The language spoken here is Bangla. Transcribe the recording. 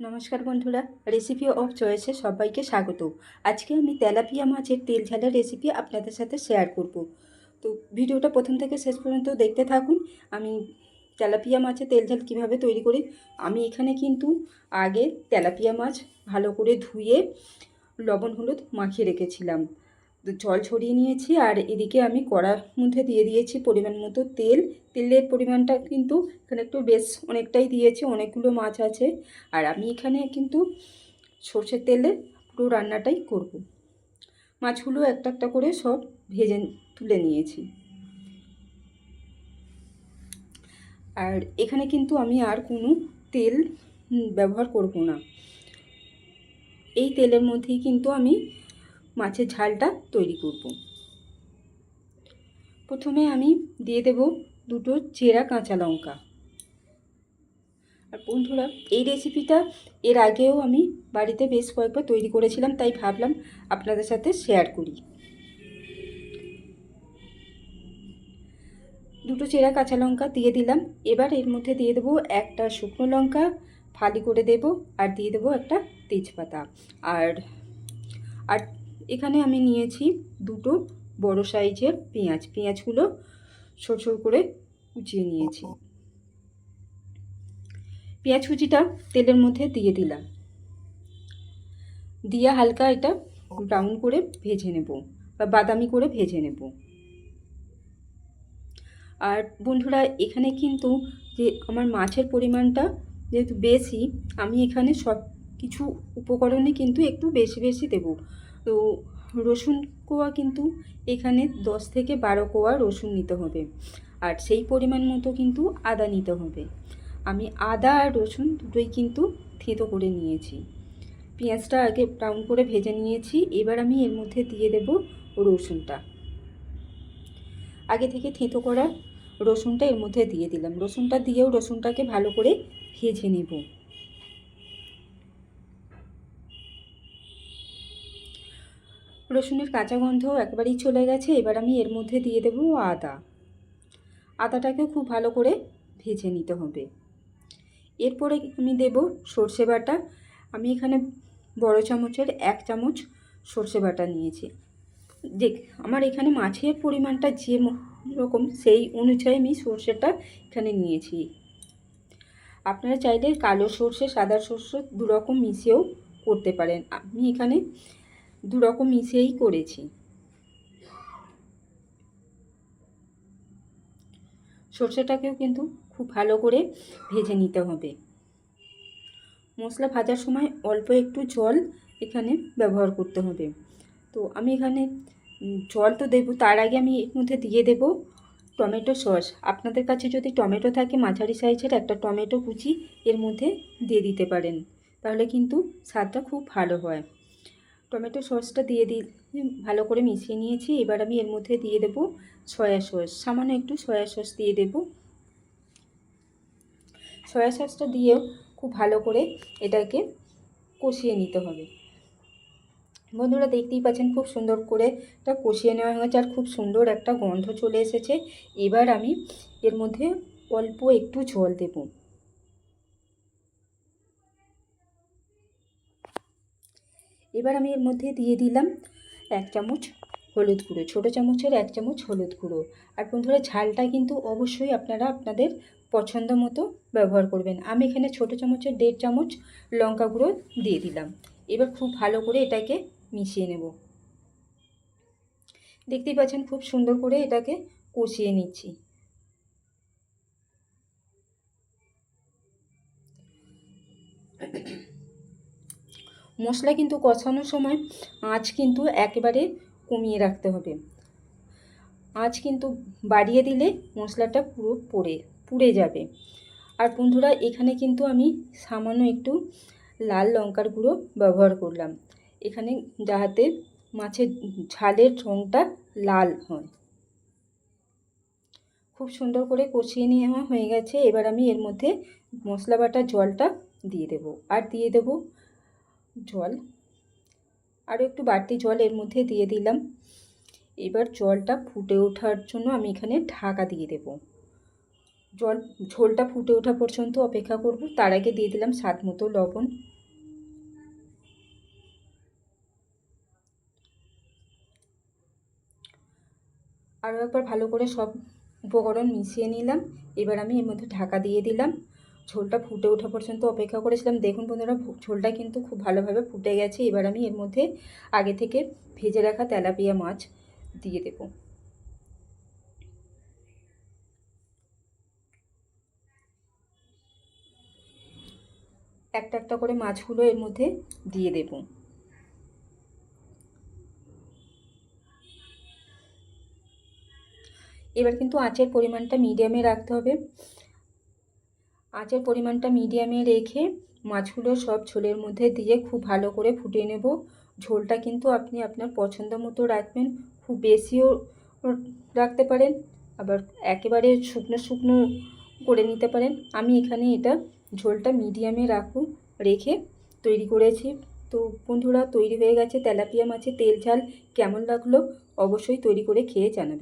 নমস্কার বন্ধুরা রেসিপি অফ চয়েসে সবাইকে স্বাগত। আজকে আমি তেলাপিয়া মাছের তেল ঝালের রেসিপি আপনাদের সাথে শেয়ার করব। তো ভিডিওটা প্রথম থেকে শেষ পর্যন্ত দেখতে থাকুন, আমি তেলাপিয়া মাছের তেল ঝাল কীভাবে তৈরি করি। আমি এখানে কিন্তু আগে তেলাপিয়া মাছ ভালো করে ধুয়ে লবণ হলুদ মাখিয়ে রেখেছিলাম। জল ছড়িয়ে নিয়েছি আর এদিকে আমি কড়ার মধ্যে দিয়ে দিয়েছি পরিমাণ মতো তেল। তেলের পরিমাণটা কিন্তু এখানে একটু বেশ অনেকটাই দিয়েছি, অনেকগুলো মাছ আছে। আর আমি এখানে কিন্তু সর্ষের তেলে পুরো রান্নাটাই করব। মাছগুলো একটা একটা করে সব ভেজে তুলে নিয়েছি। আর এখানে কিন্তু আমি আর কোনো তেল ব্যবহার করব না। এই তেলের মধ্যেই কিন্তু আমি মাছের ঝালটা তৈরি করব। প্রথমে আমি দিয়ে দেব দুটো চেরা কাঁচা লঙ্কা। আর বন্ধুরা, এই রেসিপিটা এর আগেও আমি বাড়িতে বেশ কয়েকবার তৈরি করেছিলাম, তাই ভাবলাম আপনাদের সাথে শেয়ার করি। দুটো চেরা কাঁচা লঙ্কা দিয়ে দিলাম। এবার এর মধ্যে দিয়ে দেবো একটা শুকনো লঙ্কা, ফালি করে দেব, আর দিয়ে দেবো একটা তেজপাতা। আর আর এখানে আমি নিয়েছি দুটো বড় সাইজের পেঁয়াজ। পেঁয়াজগুলো ছোট করে কুচিয়ে নিয়েছি। পেঁয়াজ কুচিটা তেলের মধ্যে দিয়ে দিলাম। দিয়ে হালকা এটা ব্রাউন করে ভেজে নেব বা বাদামি করে ভেজে নেব। আর বন্ধুরা, এখানে কিন্তু যে আমার মাছের পরিমাণটা যেহেতু বেশি, আমি এখানে সব কিছু উপকরণে কিন্তু একটু বেশি বেশি দেব। তো রসুন কোয়া কিন্তু এখানে দশ থেকে বারো কোয়া রসুন নিতে হবে। আর সেই পরিমাণ মতো কিন্তু আদা নিতে হবে। আমি আদা আর রসুন দুটোই কিন্তু থেঁতো করে নিয়েছি। পেঁয়াজটা আগে ব্রাউন করে ভেজে নিয়েছি, এবার আমি এর মধ্যে দিয়ে দেব রসুনটা। আগে থেকে থেঁতো করা রসুনটা এর মধ্যে দিয়ে দিলাম। রসুনটা দিয়েও রসুনটাকে ভালো করে ভেজে নেব। রসুনের কাঁচা গন্ধ একবারেই চলে গেছে, এবার আমি এর মধ্যে দিয়ে দেব আদা। আদাটাকেও খুব ভালো করে ভেজে নিতে হবে। এরপরে আমি দেব সর্ষে বাটা। আমি এখানে বড় চামচের এক চামচ সর্ষে বাটা নিয়েছি। দেখ, আমার এখানে মাছের পরিমাণটা যে রকম, সেই অনুযায়ী আমি সর্ষেটা এখানে নিয়েছি। আপনারা চাইলে কালো সর্ষে, সাদা সর্ষে দুরকম মিশিয়েও করতে পারেন। আমি এখানে দু রকম মিশিয়েই করেছি। সর্ষেটাকেও কিন্তু খুব ভালো করে ভেজে নিতে হবে। মশলা ভাজার সময় অল্প একটু জল এখানে ব্যবহার করতে হবে। তো আমি এখানে জল তো দেবো, তার আগে আমি এর মধ্যে দিয়ে দেব টমেটো সস। আপনাদের কাছে যদি টমেটো থাকে, মাঝারি সাইজের একটা টমেটো কুচি এর মধ্যে দিয়ে দিতে পারেন, তাহলে কিন্তু স্বাদটা খুব ভালো হয়। টমেটো সসটা দিয়ে দিই। ভালো করে মিশিয়ে নিয়েছি। এবার আমি এর মধ্যে দিয়ে দেব সয়া সস। সামান্য একটু সয়া সস দিয়ে দেব। সয়া সসটা দিয়েও খুব ভালো করে এটাকে কষিয়ে নিতে হবে। বন্ধুরা দেখতেই পাচ্ছেন খুব সুন্দর করে এটা কষিয়ে নেওয়া হয়েছে আর খুব সুন্দর একটা গন্ধ চলে এসেছে। এবার আমি এর মধ্যে অল্প একটু জল দেবো। এবার আমি এর মধ্যে দিয়ে দিলাম এক চামচ হলুদ গুঁড়ো, ছোটো চামচের এক চামচ হলুদ গুঁড়ো। আর বন্ধুরা, ঝালটা কিন্তু অবশ্যই আপনারা আপনাদের পছন্দ মতো ব্যবহার করবেন। আমি এখানে ছোটো চামচের দেড় চামচ লঙ্কা গুঁড়ো দিয়ে দিলাম। এবার খুব ভালো করে এটাকে মিশিয়ে নেব। দেখতেই পাচ্ছেন, খুব সুন্দর করে এটাকে কষিয়ে নিচ্ছি। মশলা কিন্তু কষানোর সময় আঁচ কিন্তু একেবারে কমিয়ে রাখতে হবে। আঁচ কিন্তু বাড়িয়ে দিলে মশলাটা পুরো পড়ে, পুড়ে যাবে। আর বন্ধুরা, এখানে কিন্তু আমি সামান্য একটু লাল লঙ্কার গুঁড়ো ব্যবহার করলাম। এখানে যাহাতে মাছের ঝালের রঙটা লাল হয়। খুব সুন্দর করে কষিয়ে নেওয়া হয়ে গেছে। এবার আমি এর মধ্যে মশলা বাটার জলটা দিয়ে দেব। আর দিয়ে দেব জল। আরও একটু বাড়তি জল এর মধ্যে দিয়ে দিলাম। এবার জলটা ফুটে ওঠার জন্য আমি এখানে ঢাকা দিয়ে দেব। জল, ঝোলটা ফুটে ওঠা পর্যন্ত অপেক্ষা করব। তার আগে দিয়ে দিলাম স্বাদ মতো লবণ। আরও একবার ভালো করে সব উপকরণ মিশিয়ে নিলাম। এবার আমি এর মধ্যে ঢাকা দিয়ে দিলাম। ঝোলটা ফুটে ওঠা পর্যন্ত অপেক্ষা করেছিলাম। দেখুন বন্ধুরা ঝোলটা কিন্তু খুব ভালোভাবে ফুটে গেছে। এবার আমি এর মধ্যে আগে থেকে ভেজে রাখা তেলাপিয়া মাছ দিয়ে দেব। একটা একটা করে মাছগুলো এর মধ্যে দিয়ে দেব। এবার কিন্তু আঁচের পরিমাণটা মিডিয়ামে রাখতে হবে। আঁচের পরিমাণটা মিডিয়ামে রেখে মাছগুলো সব ঝোলের মধ্যে দিয়ে খুব ভালো করে ফুটিয়ে নেব। ঝোলটা কিন্তু আপনি আপনার পছন্দ মতো রাখবেন, খুব বেশিও রাখতে পারেন, আবার একেবারে শুকনো শুকনো করে নিতে পারেন। আমি এখানে এটা ঝোলটা মিডিয়ামে রাখুন রেখে তৈরি করেছি। তো বন্ধুরা, তৈরি হয়ে গেছে তেলাপিয়া মাছের তেল ঝাল, কেমন লাগল অবশ্যই তৈরি করে খেয়ে জানাবেন